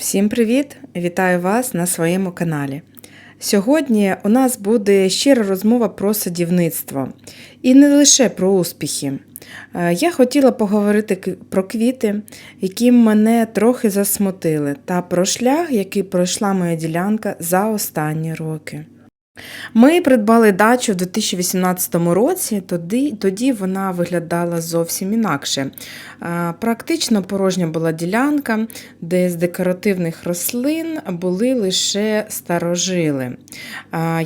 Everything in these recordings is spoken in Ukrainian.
Всім привіт! Вітаю вас на своєму каналі. Сьогодні у нас буде щира розмова про садівництво і не лише про успіхи. Е, Я хотіла поговорити про квіти, які мене трохи засмутили, та про шлях, який пройшла моя ділянка за останні роки. Ми придбали дачу в 2018 році, тоді, тоді вона виглядала зовсім інакше. Практично порожня була ділянка, де з декоративних рослин були лише старожили.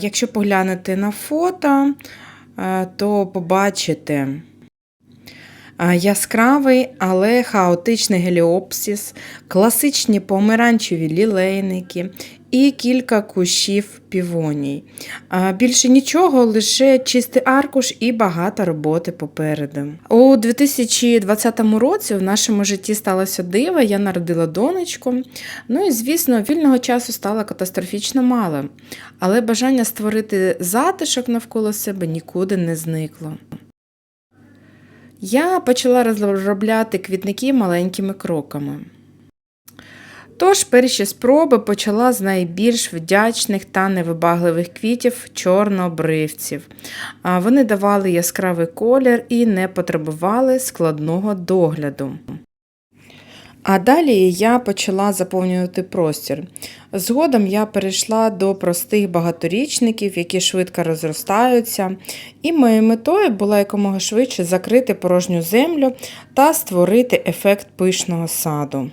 Якщо поглянете на фото, то побачите. А, Яскравий, але хаотичний геліопсис, класичні помаранчеві лілейники і кілька кущів півоній. Більше нічого, лише чистий аркуш і багато роботи попереду. У 2020 році в нашому житті сталося диво, я народила донечку. Ну і, звісно, вільного часу стало катастрофічно мало, але бажання створити затишок навколо себе нікуди не зникло. Я почала розробляти квітники маленькими кроками. Тож перші спроби почала з найбільш вдячних та невибагливих квітів чорнобривців. Вони давали яскравий колір і не потребували складного догляду. А далі я почала заповнювати простір. Згодом я перейшла до простих багаторічників, які швидко розростаються, і моєю метою була якомога швидше закрити порожню землю та створити ефект пишного саду.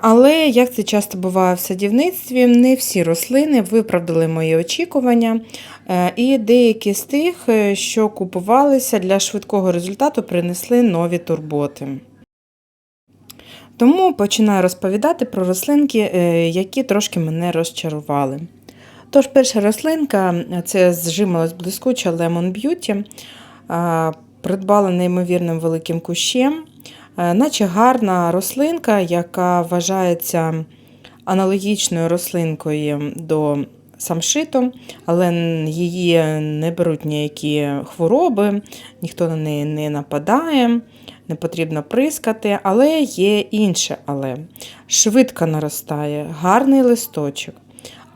Але, як це часто буває в садівництві, не всі рослини виправдали мої очікування, е, і деякі з тих, е, що купувалися для швидкого результату, принесли нові турботи. Тому починаю розповідати про рослинки, е, які трошки мене розчарували. Тож, перша рослинка е, це зжималась блискуча Lemon Beauty. Придбала неймовірним великим кущем, Е, наче гарна рослинка, яка вважається аналогічною рослинкою до самшиту, але її не беруть ніякі хвороби, ніхто на неї не нападає, не потрібно прискати, але є інше але. Швидко наростає, гарний листочок.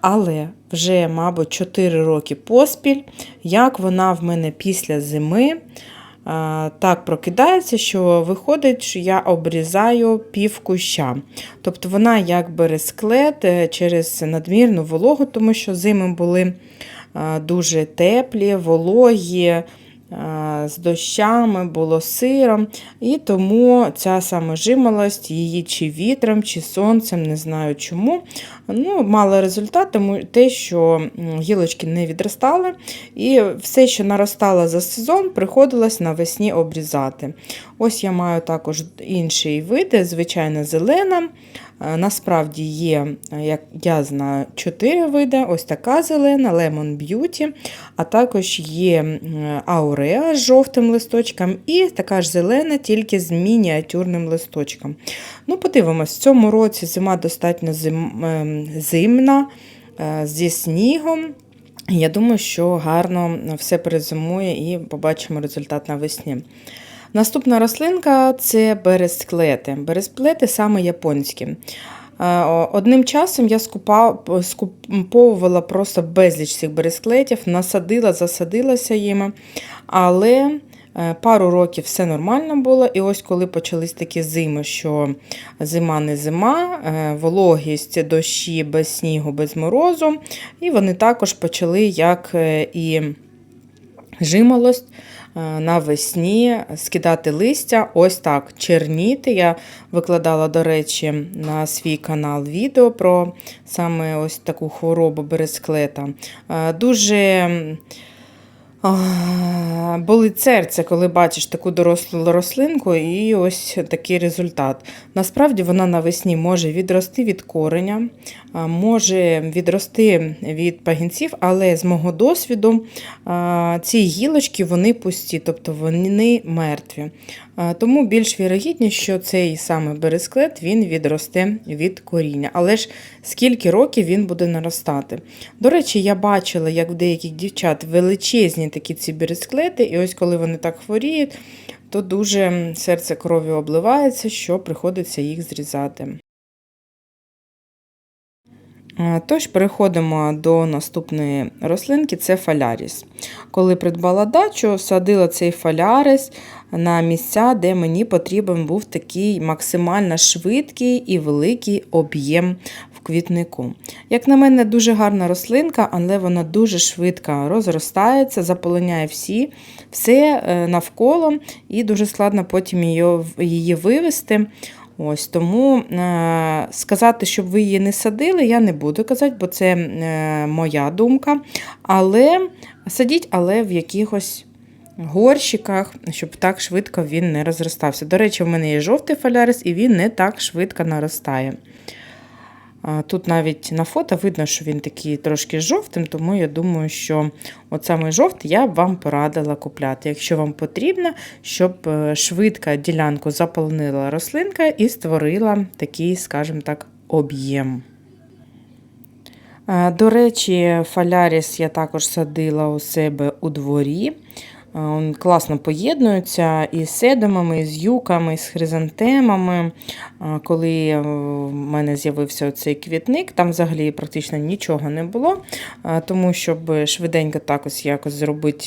Але вже, мабуть, 4 роки поспіль, як вона в мене після зими так прокидається, що виходить, що я обрізаю пів куща. Тобто вона як бересклет е, через надмірну вологу, тому що зими були дуже теплі, вологі. А, З дощами було сиром, і тому ця саме жимолость, її чи вітром, чи сонцем, не знаю чому. Ну, Мала результат, тому те, що гілочки не відростали, і все, що наростало за сезон, приходилось навесні обрізати. Ось я маю також інший вид, звичайно, зелена. Е, Насправді є, е, як я знаю, чотири види. Ось така зелена, Lemon Beauty, а також є ауреа з жовтим листочком, і така ж зелена, тільки з мініатюрним листочком. Ну, подивимось, в цьому році зима достатньо зим, ем, зимна, е, зі снігом. Я думаю, що гарно все перезимує і побачимо результат навесні. Наступна рослинка це бересклети. Бересклети саме японські. Е, Одним часом я скуповувала просто безліч цих бересклетів, насадила, засадилася їми, але е, пару років все нормально було. І ось коли почались такі зими, що зима не зима, е, вологість, дощі без снігу, без морозу, і вони також почали, як і жимолость, навесні скидати листя, ось так черніти. Я викладала, до речі, на свій канал відео про саме ось таку хворобу бересклета. Е, Дуже болить серце, коли бачиш таку дорослу рослинку, і ось такий результат. Насправді вона навесні може відрости від кореня, може відрости від пагінців, але з мого досвіду ці гілочки вони пусті, тобто вони мертві. Тому більш вірогідні, що цей саме бересклет він відросте від коріння. Але ж скільки років він буде наростати. До речі, я бачила, як в деяких дівчат величезні такі ці бересклети, і ось коли вони так хворіють, то дуже серце кров'ю обливається, що приходиться їх зрізати. Е, Тож переходимо до наступної рослинки це фаляріс. Коли придбала дачу, садила цей фалярис на місця, де мені потрібен був такий максимально швидкий і великий об'єм в квітнику. Як на мене, дуже гарна рослинка, але вона дуже швидко розростається, заполоняє всі, все е, навколо, і дуже складно потім її, її вивести. Ось Тому е, сказати, щоб ви її не садили, я не буду казати, бо це е, моя думка. Але садіть, але в якихось горщиках, щоб так швидко він не розростався. До речі, в мене є жовтий фалярис, і він не так швидко наростає. Тут навіть на фото видно, що він такий трошки жовтим, тому я думаю, що от саме жовтий я б вам порадила купляти, якщо вам потрібно, щоб е, швидко ділянку заполонила рослинка і створила такий, скажімо так, об'єм. Е, До речі, фаляріс я також садила у себе у дворі. Е, класно поєднується із седумами, з юками, з хризантемами. Е, Коли е, в мене з'явився цей квітник, там взагалі практично нічого не було, тому щоб швиденько так ось якось зробити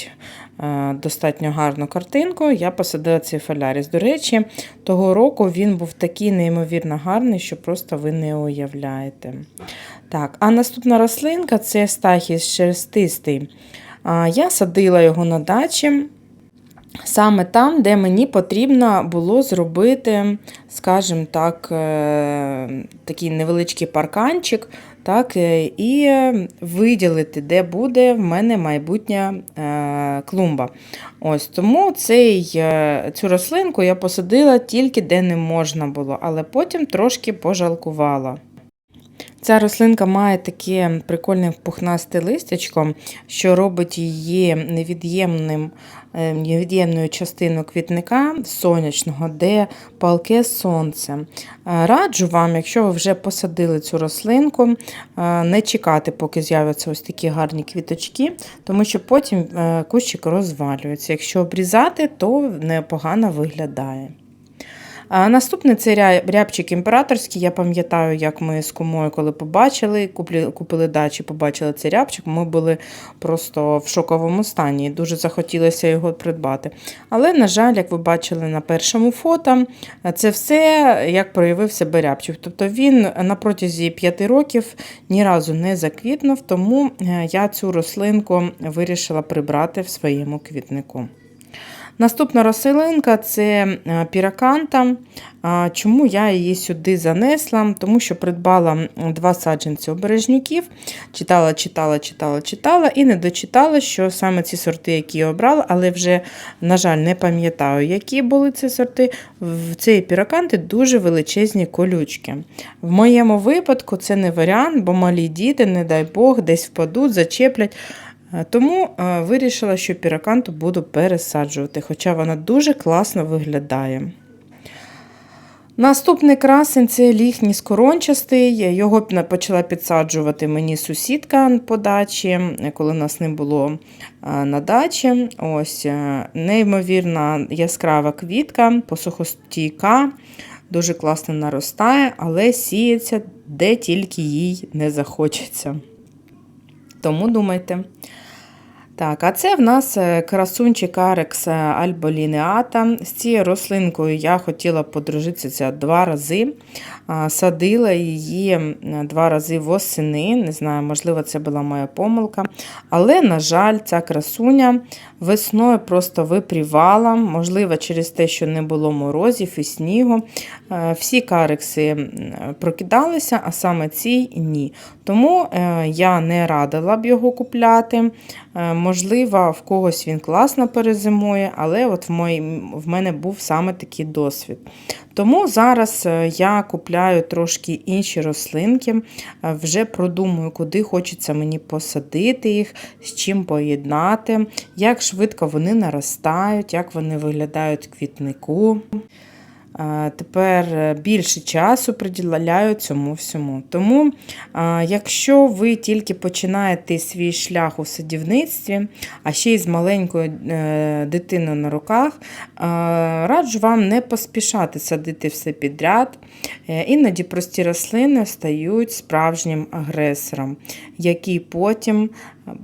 достатньо гарну картинку, я посадила цей фаляріс. До речі, того року він був такий неймовірно гарний, що просто ви не уявляєте. Так, а наступна рослинка це стахіс шерстистий. Я садила його на дачі. Саме там, де мені потрібно було зробити, скажімо так, е, такий невеличкий парканчик, так, е, і виділити, де буде в мене майбутня е, клумба. Ось Тому цей, цю рослинку я посадила тільки де не можна було, але потім трошки пожалкувала. Ця рослинка має таке прикольне пухнасте листячко, що робить її невід'ємним, е, невід'ємною частиною квітника сонячного, де палке сонце. Е, Раджу вам, якщо ви вже посадили цю рослинку, е, не чекати, поки з'являться ось такі гарні квіточки, тому що потім кущик розвалюється. Якщо обрізати, то непогано виглядає. Наступний це рябчик імператорський. Я пам'ятаю, як ми з кумою, коли побачили, купили дачі, побачили цей рябчик, ми були просто в шоковому стані. Дуже захотілося його придбати. Але, на жаль, як ви бачили на першому фото, це все як проявив себе рябчик. Тобто він на протязі 5 років ні разу не заквітнув, тому е, я цю рослинку вирішила прибрати в своєму квітнику. Наступна рослинка це е, піраканта. Чому я її сюди занесла? Тому що придбала два саджанці обережнюків, читала, читала, читала, читала і не дочитала, що саме ці сорти, які я обрала, але вже, на жаль, не пам'ятаю, які були ці сорти. В цієї піраканти дуже величезні колючки. В моєму випадку це не варіант, бо малі діти, не дай Бог, десь впадуть, зачеплять. Е, Тому е, вирішила, що піраканту буду пересаджувати, хоча вона дуже класно виглядає. Наступний красень це ліхній скорончастий. Його почала підсаджувати мені сусідка по дачі, коли нас не було е, на дачі. Ось неймовірна яскрава квітка, посухостійка, дуже класно наростає, але сіється де тільки їй не захочеться. Тому думайте. Так, а це в нас е, красунчик Арекс альболінеата. З цією рослинкою я хотіла подружитися два рази. Садила її два рази восени. Не знаю, можливо, це була моя помилка. Але, на жаль, ця красуня весною просто випрівала, можливо, через те, що не було морозів і снігу. Е, Всі карекси прокидалися, а саме цій ні. Тому е, я не радила б його купляти. Можливо, в когось він класно перезимує, але от в, мої, в мене був саме такий досвід. Тому зараз е, я купляю трошки інші рослинки, е, вже продумую, куди хочеться мені посадити їх, з чим поєднати, як швидко вони наростають, як вони виглядають квітнику. Тепер е, більше часу приділяю цьому всьому. Тому, якщо ви тільки починаєте свій шлях у садівництві, а ще й з маленькою е, дитиною на руках, раджу вам не поспішати садити все підряд. Е, Іноді прості рослини стають справжнім агресором, який потім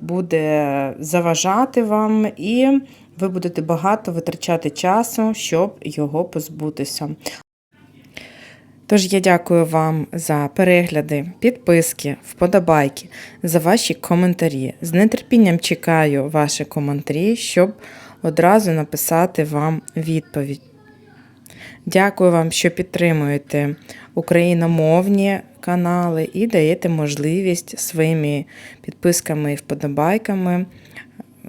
буде заважати вам і ви будете багато витрачати часу, щоб його позбутися. Тож я дякую вам за перегляди, підписки, вподобайки, за ваші коментарі. З нетерпінням чекаю ваші коментарі, щоб одразу написати вам відповідь. Дякую вам, що підтримуєте україномовні канали і даєте можливість своїми підписками і вподобайками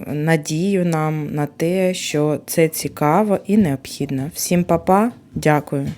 надію нам на те, що це цікаво і необхідно. Всім па-па, дякую.